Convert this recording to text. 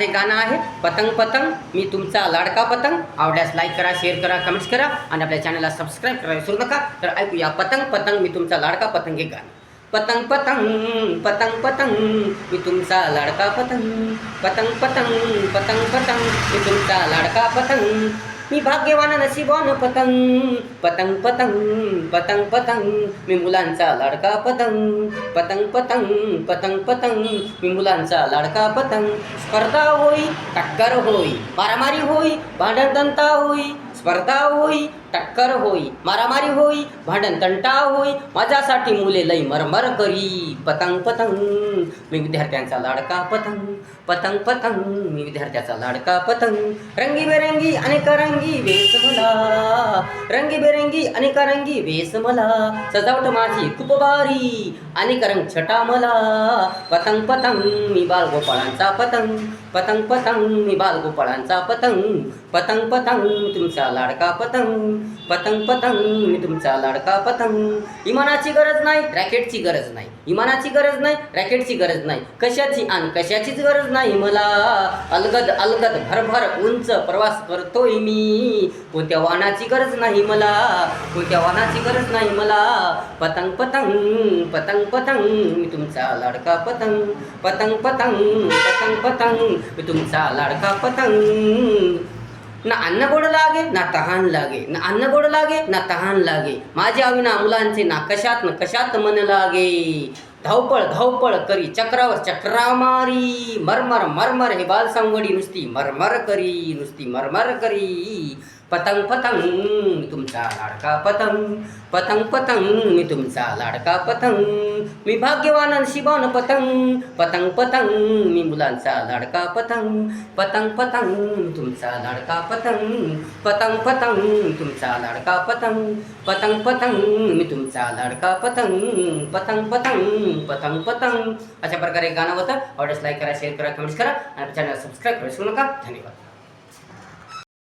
प्रकारचे गाणं आहे. पतंग पतंग. मी तुमचा लाडका पतंग. आवडल्यास लाईक करा शेअर करा कमेंट्स करा आणि आपल्या चॅनलला सबस्क्राईब करा विसरू नका. तर ऐकूया. पतंग पतंग. मी तुमचा लाडका पतंग हे गाणं. पतंग पतंग. पतंग पतंग. मी तुमचा लाडका पतंग. पतंग पतंग. पतंग पतंग. मी तुमचा लाडका पतंग. मी भाग्यवान नशिबान पतंग पतंग पतंग पतंग पतंग. मी मुलांचा लाडका पतंग पतंग पतंग पतंग पतंग. मी मुलांचा लाडका पतंग. स्पर्धा होई टक्कर होई मारामारी होई भांडण दंता होई स्पर्धा होई टक्कर होई मारामारी होई भांडण तंटा होई माझ्यासाठी मुले लई मरमर करी. पतंग पतंग मी विद्यार्थ्यांचा लाडका पतंग पतंग पतंग मी विद्यार्थ्याचा लाडका पतंग. रंगीबेरंगी अनेक रंगी वेस मला. रंगीबेरंगी अनेक रंगी वेस मला. सजावट माझी खूप भारी अनेक रंग छटा मला. पतंग पतंग मी बालगोपाळांचा पतंग. पतंग पतंग मी बालगोपाळांचा पतंग. पतंग पतंग मी तुमचा लाडका पतंग. पतंग पतंग मी तुमचा लाडका पतंग. इमानाची गरज नाही रॅकेटची गरज नाही. इमानाची गरज नाही रॅकेटची गरज नाही. कशाची आणि कशाचीच गरज नाही मला. अलगद अलगद भरभर उंच प्रवास करतोय मी. कोणत्या वाहनाची गरज नाही मला? कोणत्या वाहनाची गरज नाही मला? पतंग पतंग पतंग पतंग मी तुमचा लाडका पतंग. पतंग पतंग पतंग पतंग मी तुमचा लाडका पतंग. ना अन्न गोड लागे ना तहान लागे. ना अन्न गोड लागे ना तहान लागे. माझ्या अविना मुलांचे ना कशात ना कशात मन लागे? धावपळ धावपळ करी चक्रावर चक्रा मारी. मरमर मरमर हे बाल सांगडी नुसती मरमर करी नुसती मरमर करी. पतंग पतंग मी तुमचा लाडका पतंग. पतंग पतंग मी तुमचा लाडका पतंग. मी भाग्यवान शिबान पतंग. पतंग पतंग मी मुलांचा लाडका पतंग. पतंग पतंग तुमचा लाडका पतंग. पतंग पतंग तुमचा लाडका पतंग. पतंग पतंग मी तुमचा लाडका पतंग. पतंग पतंग पतंग पतंग. अशा प्रकारे गाणं होतं. आवडल्यास लाईक करा शेअर करा कमेंट्स करा. आणि चॅनल सबस्क्राईब करू नका. धन्यवाद.